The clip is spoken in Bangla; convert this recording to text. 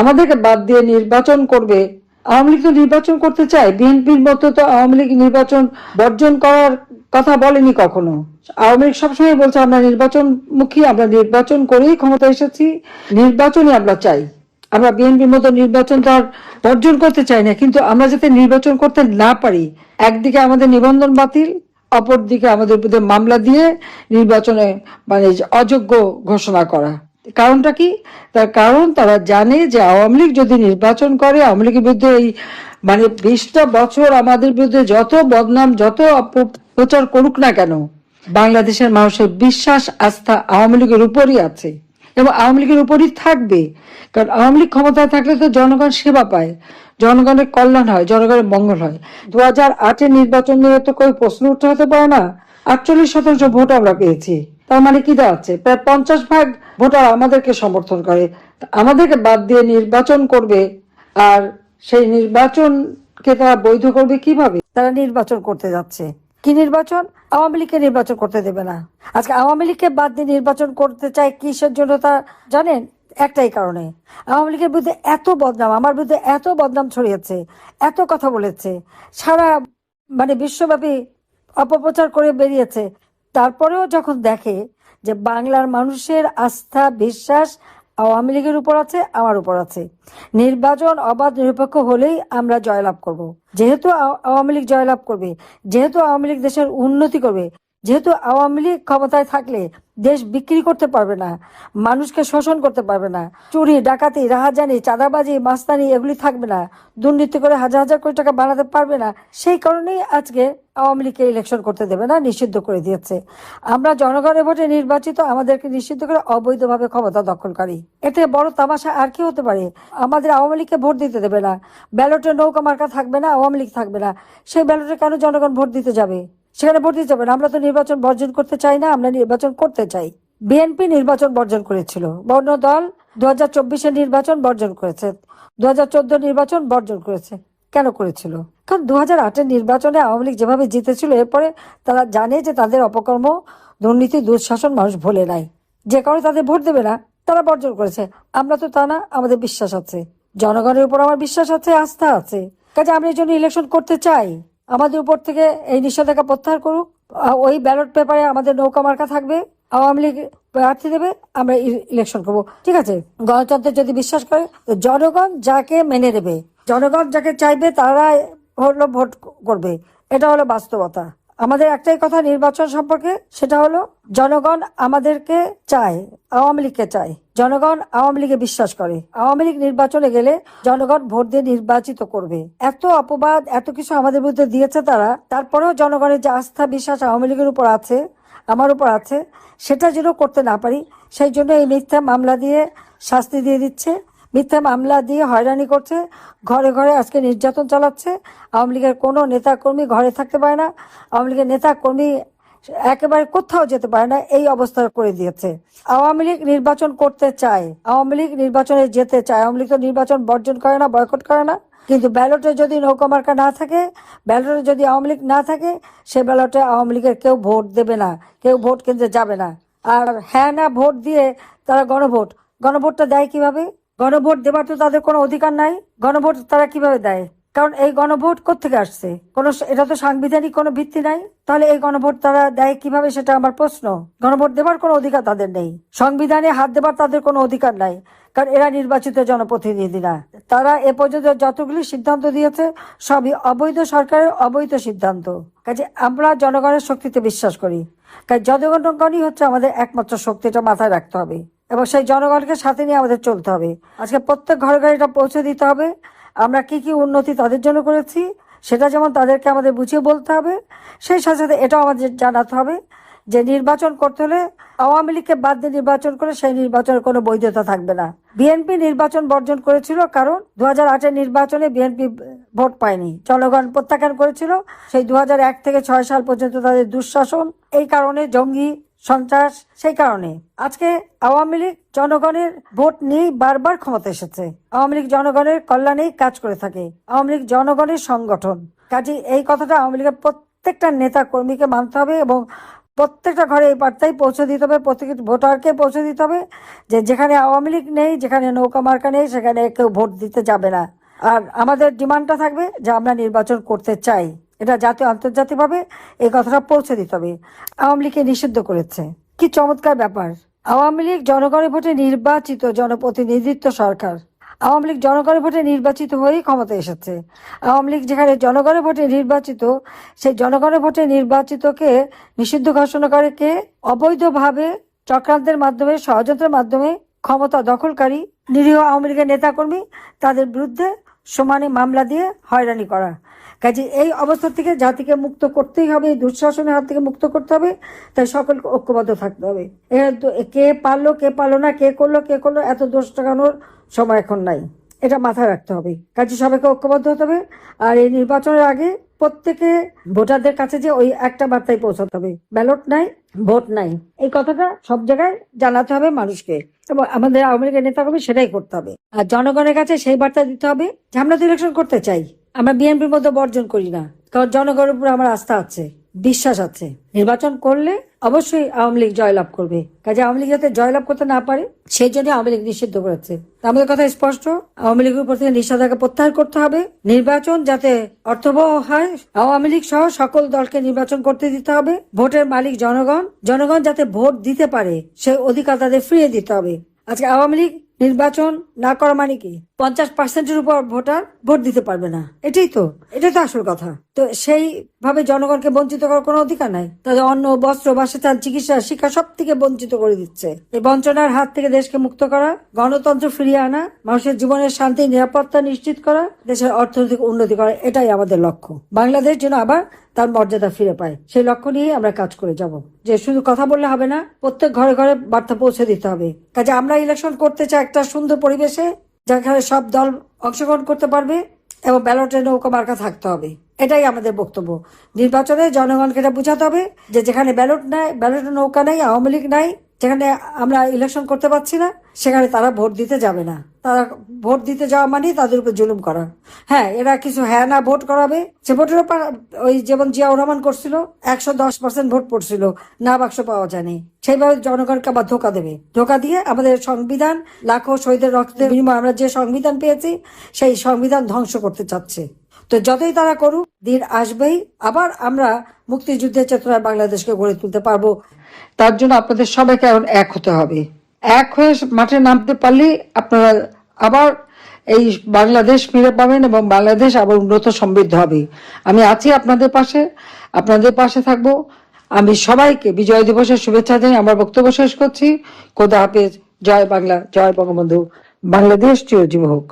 আমাদেরকে বাদ দিয়ে নির্বাচন করবে। আওয়ামী লীগ তো নির্বাচন করতে চায়। বিএনপির মতো তো আওয়ামী লীগ নির্বাচন বর্জন করার কথা বলেনি কখনো। আওয়ামী লীগ সবসময় বলছে, আমরা নির্বাচন মুখী আমরা নির্বাচন করেই ক্ষমতা এসেছি, নির্বাচনই আমরা চাই। আমরা বিএনপির মতো নির্বাচন তো আর বর্জন করতে চাই না, কিন্তু আমরা যাতে নির্বাচন করতে না পারি, একদিকে আমাদের নিবন্ধন বাতিল, অপরদিকে আমাদের বিরুদ্ধে মামলা দিয়ে নির্বাচনে মানে অযোগ্য ঘোষণা করা। কারণটা কি? তার কারণ তারা জানে যে আওয়ামী লীগ যদি নির্বাচন করে, আওয়ামী লীগের বিরুদ্ধে এই মানে বিশটা বছর আমাদের বিরুদ্ধে যত বদনাম, যত অপপ্রচার করুক না কেন, বাংলাদেশের মানুষের বিশ্বাস, আস্থা আওয়ামী লীগের উপরই আছে এবং আওয়ামী লীগের উপরই থাকবে। কারণ আওয়ামী লীগ ক্ষমতায় থাকলে তো জনগণ সেবা পায়, জনগণের কল্যাণ হয়, জনগণের মঙ্গল হয়। দু হাজার আটের নির্বাচন নিয়ে তো કોઈ প্রশ্ন উঠতে হতে পারে না। আটচল্লিশ শতাংশ ভোট আমরা পেয়েছি। তার মানে কি দাঁড়াচ্ছে প্রায় পঞ্চাশ ভাগ ভোটার আমাদেরকে সমর্থন করে। আমাদেরকে বাদ দিয়ে নির্বাচন করবে আর সেই নির্বাচনকে তারা বৈধ করবে কীভাবে? তারা নির্বাচন করতে যাচ্ছে। কি নির্বাচন? আওয়ামী লীগকে নির্বাচন করতে দেবে না। আজকে আওয়ামী লীগকে বাদ দিয়ে নির্বাচন করতে চায় কিসের জন্য তা জানেন? একটাই কারণে। আওয়ামী লীগের বিরুদ্ধে এত বদনাম, আমার বিরুদ্ধে এত বদনাম ছড়িয়েছে, এত কথা বলেছে, সারা মানে বিশ্বব্যাপী অপপ্রচার করে বেরিয়েছে। তারপরেও যখন দেখে যে বাংলার মানুষের আস্থা, বিশ্বাস আওয়ামী লীগের উপর আছে, আমার উপর আছে নির্বাচন অবাধ নিরপেক্ষ হলেই আমরা জয়লাভ করব। যেহেতু আওয়ামী লীগ জয়লাভ করবে, যেহেতু আওয়ামী লীগ দেশের উন্নতি করবে যেহেতু আওয়ামী লীগ ক্ষমতায় থাকলে দেশ বিক্রি করতে পারবে না, মানুষকে শোষণ করতে পারবে না, চুরি, ডাকাতি, রাহাজানি, চাঁদাবাজি, মাস্তানি এগুলি থাকবে না, দুর্নীতি করে হাজার হাজার কোটি টাকা বানাতে পারবে না, সেই কারণেই আজকে আওয়ামী লীগকে ইলেকশন করতে দেবে না, নিষিদ্ধ করে দিয়েছে। আমরা জনগণের ভোটে নির্বাচিত আমাদেরকে নিষিদ্ধ করে অবৈধভাবে ক্ষমতা দখলকারী। এতে বড় তামাশা আর কি হতে পারে? আমাদের আওয়ামী লীগকে ভোট দিতে দেবে না। ব্যালটে নৌকা মার্কা থাকবে না, আওয়ামী লীগ থাকবে না। সেই ব্যালটে কেন জনগণ ভোট দিতে যাবে? সেখানে ভোট দিতে যাবে না আমরা তো নির্বাচন বর্জন করতে চাই না, আমরা নির্বাচন করতে চাই। বিএনপি নির্বাচন বর্জন করেছিল। বর্ণ দল দু হাজার চব্বিশের নির্বাচন বর্জন করেছে। দু হাজার চোদ্দ নির্বাচন বর্জন করেছে। কেন করেছিল? কারণ দু হাজার আটের নির্বাচনে আওয়ামী লীগ যেভাবে জিতেছিল, এরপরে তারা জানে যে তাদের অপকর্ম, দুর্নীতি, দুঃশাসন মানুষ ভোলে নাই। যে কারণে তাদের ভোট দেবে না, তারা বর্জন করেছে। আমরা তো তা না, আমাদের বিশ্বাস আছে। জনগণের উপর আমার বিশ্বাস আছে, আস্থা আছে। কাজে আমরা এই জন্য ইলেকশন করতে চাই। আমাদের উপর থেকে এই নিষেধাজ্ঞা প্রত্যাহার করুক। ওই ব্যালট পেপারে আমাদের নৌকা মার্কা থাকবে, আওয়ামী লীগ প্রার্থী দেবে, আমরা ইলেকশন করব। ঠিক আছে? গণতন্ত্রে যদি বিশ্বাস করে জনগণ যাকে মেনে নেবে, জনগণ যাকে চাইবে তারা হলো ভোট করবে। এটা হলো বাস্তবতা। আমাদের একটাই কথা নির্বাচন সম্পর্কে, সেটা হলো জনগণ আমাদেরকে চায়, আওয়ামী লীগকে চায়। জনগণ আওয়ামী লীগে বিশ্বাস করে। আওয়ামী লীগ নির্বাচনে গেলে জনগণ ভোট দিয়ে নির্বাচিত করবে। এত অপবাদ, এত কিছু আমাদের বিরুদ্ধে দিয়েছে তারা, তারপরেও জনগণের যে আস্থা, বিশ্বাস আওয়ামী লীগের উপর আছে, আমার উপর আছে, সেটা যেন করতে না পারি, সেই জন্য এই মিথ্যা মামলা দিয়ে শাস্তি দিয়ে দিচ্ছে। মিথ্যা মামলা দিয়ে হয়রানি করছে, ঘরে ঘরে আজকে নির্যাতন চালাচ্ছে। আওয়ামী লীগের কোনো নেতা কর্মী ঘরে থাকতে পারে না। আওয়ামী লীগের নেতা কর্মী একেবারে কোথাও যেতে পারে না, এই অবস্থা করে দিয়েছে। আওয়ামী লীগ নির্বাচন করতে চায়, আওয়ামী লীগ নির্বাচনে যেতে চায়। আওয়ামী লীগ তো নির্বাচন বর্জন করে না, বয়কট করে না। কিন্তু ব্যালটে যদি নৌকা মার্কা না থাকে, ব্যালটে যদি আওয়ামী লীগ না থাকে, সে ব্যালটে আওয়ামী লীগের কেউ ভোট দেবে না, কেউ ভোট কেন্দ্রে যাবে না। আর হ্যাঁ না, ভোট দিয়ে তারা গণভোট। গণভোটটা দেয় কীভাবে? গণভোট দেবার তো তাদের কোনো অধিকার নাই। গণভোট তারা কীভাবে দেয়? কারণ এই গণভোট কোথেকে আসছে? কোনো এটা তো সাংবিধানিক কোনো ভিত্তি নাই। তাহলে এই গণভোট তারা দেয় কীভাবে সেটা আমার প্রশ্ন। গণভোট দেবার কোনো অধিকার তাদের নেই। সংবিধানে হাত দেবার তাদের কোনো অধিকার নাই। কারণ এরা নির্বাচিত জনপ্রতিনিধি না তারা এ পর্যন্ত যতগুলি সিদ্ধান্ত দিয়েছে, সবই অবৈধ সরকারের অবৈধ সিদ্ধান্ত। কাজে আমরা জনগণের শক্তিতে বিশ্বাস করি। কাজ জনগণগণই হচ্ছে আমাদের একমাত্র শক্তিটা মাথায় রাখতে হবে। এবং সেই জনগণকে সাথে নিয়ে আমাদের চলতে হবে। আজকে প্রত্যেক ঘরে ঘরে এটা পৌঁছে দিতে হবে। আমরা কি কি উন্নতি তাদের জন্য করেছি, সেটা যেমন তাদেরকে আমাদের বুঝিয়ে বলতে হবে, সেই সাথে সাথে এটাও আমাদের জানাতে হবে যে নির্বাচন করতে হলে আওয়ামী লীগকে বাদ দিয়ে নির্বাচন করে সেই নির্বাচনের কোনো বৈধতা থাকবে না। বিএনপি নির্বাচন বর্জন করেছিল কারণ দু হাজার নির্বাচনে বিএনপি ভোট পায়নি। জনগণ প্রত্যাখ্যান করেছিল। সেই দু থেকে ছয় সাল পর্যন্ত তাদের দুঃশাসন। এই কারণে জঙ্গি সন্ত্রাস সেই কারণে। আজকে আওয়ামী লীগ জনগণের ভোট নিয়েই বারবার ক্ষমতা এসেছে। আওয়ামী লীগ জনগণের কল্যাণেই কাজ করে থাকে। আওয়ামী লীগ জনগণের সংগঠন। কাজে এই কথাটা আওয়ামী লীগের প্রত্যেকটা নেতা কর্মীকে মানতে হবে এবং প্রত্যেকটা ঘরে এই বার্তাই পৌঁছে দিতে হবে, প্রত্যেক ভোটারকে পৌঁছে দিতে হবে যে যেখানে আওয়ামী লীগ নেই, যেখানে নৌকা মার্কা নেই, সেখানে কেউ ভোট দিতে যাবে না। আর আমাদের ডিমান্ডটা থাকবে যে আমরা নির্বাচন করতে চাই। এটা জাতীয় আন্তর্জাতিকভাবে এই কথাটা পৌঁছে দিতে হবে। আওয়ামী লীগকে নিষিদ্ধ করেছে। কি চমৎকার ব্যাপার। আওয়ামী লীগ জনগণের ভোটে নির্বাচিত জনপ্রতিনিধিত্ব সরকার। আওয়ামী লীগ জনগণের ভোটে নির্বাচিত হয়েই ক্ষমতা এসেছে। আওয়ামী লীগ যেখানে জনগণের ভোটে নির্বাচিত, সেই জনগণের ভোটে নির্বাচিতকে নিষিদ্ধ ঘোষণা করে কে? অবৈধভাবে চক্রান্তের মাধ্যমে, ষড়যন্ত্রের মাধ্যমে ক্ষমতা দখলকারী নিরীহ আওয়ামী লীগের নেতাকর্মী তাদের বিরুদ্ধে সমানে মামলা দিয়ে হয়রানি করা। কাজে এই অবস্থা থেকে জাতিকে মুক্ত করতেই হবে দুঃশাসনের হাত থেকে মুক্ত করতে হবে, তাই সকলকে ঐক্যবদ্ধ থাকতে হবে। কে পারল কে পারল না, কে করল কে করল, এত দোষ টাকানোর সময় এখন নাই। এটা মাথায় রাখতে হবে। কাজে সবাইকে ঐক্যবদ্ধ হতে হবে। আর এই নির্বাচনের আগে প্রত্যেকে ভোটারদের কাছে যে ওই একটা বার্তায় পৌঁছাতে হবে। ব্যালট নাই, ভোট নাই। এই কথাটা সব জায়গায় জানাতে হবে মানুষকে। এবং আমাদের আওয়ামী লীগের নেতা কর্মী সেটাই করতে হবে। আর জনগণের কাছে সেই বার্তা দিতে হবে যে আমরা তো ইলেকশন করতে চাই। আমরা বিএনপির মধ্যে বর্জন করি না। কারণ জনগণের উপরে আমার আস্থা আছে, বিশ্বাস আছে। নির্বাচন করলে অবশ্যই আওয়ামী লীগ জয়লাভ করবে। কাজে আওয়ামী লীগ যাতে জয়লাভ করতে না পারে, সেই জন্য আওয়ামী লীগ নিষিদ্ধ করেছে। আমাদের কথা স্পষ্ট, আওয়ামী লীগের উপর থেকে নিষেধাজ্ঞা প্রত্যাহার করতে হবে। নির্বাচন যাতে অর্থবহ হয়, আওয়ামী লীগ সহ সকল দলকে নির্বাচন করতে দিতে হবে। ভোটের মালিক জনগণ জনগণ যাতে ভোট দিতে পারে, সেই অধিকার তাদের ফিরিয়ে দিতে হবে। আজকে আওয়ামী লীগ নির্বাচন না করা মানে কি? পঞ্চাশ পার্সেন্টের উপর ভোটার ভোট দিতে পারবে না। এটাই তো এটাই তো আসল কথা। তো সেই ভাবে জনগণকে বঞ্চিত করার কোনো অধিকার নাই। তাদের অন্ন, বস্ত্র বাসস্থান চিকিৎসা, শিক্ষা সব থেকে বঞ্চিত করে দিচ্ছে। এই বঞ্চনার হাত থেকে দেশকে মুক্ত করা, গণতন্ত্র ফিরিয়ে আনা, মানুষের জীবনের শান্তি, নিরাপত্তা নিশ্চিত করা, দেশের অর্থনৈতিক উন্নতি করা, এটাই আমাদের লক্ষ্য। বাংলাদেশ যেন আবার তার মর্যাদা ফিরে পায়। সেই লক্ষ্য নিয়ে আমরা কাজ করে যাব। যে শুধু কথা বললে হবে না, প্রত্যেক ঘরে ঘরে বার্তা পৌঁছে দিতে হবে। কাজে আমরা ইলেকশন করতে চাই একটা সুন্দর পরিবেশে যেখানে সব দল অংশগ্রহণ করতে পারবে এবং ব্যালটের নৌকা মার্কা থাকতে হবে। এটাই আমাদের বক্তব্য। নির্বাচনে জনগণকে এটা বোঝাতে হবে যে যেখানে ব্যালট নাই ব্যালটের নৌকা নাই, আওয়ামী লীগ নাই যেখানে আমরা ইলেকশন করতে পারছি না, সেখানে তারা ভোট দিতে যাবে না। তারা ভোট দিতে যাওয়া মানে তাদের উপর জুলুম করা। হ্যাঁ এরা কিছু হ্যাঁ না ভোট করাবে। সে ভোটের উপর ওই যেমন জিয়াউর রহমান করছিল, একশো দশ পার্সেন্ট ভোট পড়ছিল, না বাক্স পাওয়া যায়নি। সেইভাবে জনগণকে আবার ধোকা দেবে। ধোকা দিয়ে আমাদের সংবিধান, লাখো শহীদের রক্তের বিনিময়ে আমরা যে সংবিধান পেয়েছি, সেই সংবিধান ধ্বংস করতে চাচ্ছে। তো যতই তারা করুক, দিন আসবেই, আবার আমরা মুক্তিযুদ্ধের চেতনায় বাংলাদেশকে গড়ে তুলতে পারব। তার জন্য আপনাদের সবাইকে এখন এক হতে হবে। এক হয়ে মাঠে নামতে পারলেই আপনারা আবার এই বাংলাদেশ ফিরে পাবেন এবং বাংলাদেশ আবার উন্নত সমৃদ্ধ হবে। আমি আছি আপনাদের পাশে আপনাদের পাশে থাকব। আমি সবাইকে বিজয় দিবসের শুভেচ্ছা জানিয়ে আমার বক্তব্য শেষ করছি। খোদা হাফেজ। জয় বাংলা, জয় বঙ্গবন্ধু। বাংলাদেশ চিরজীব হোক।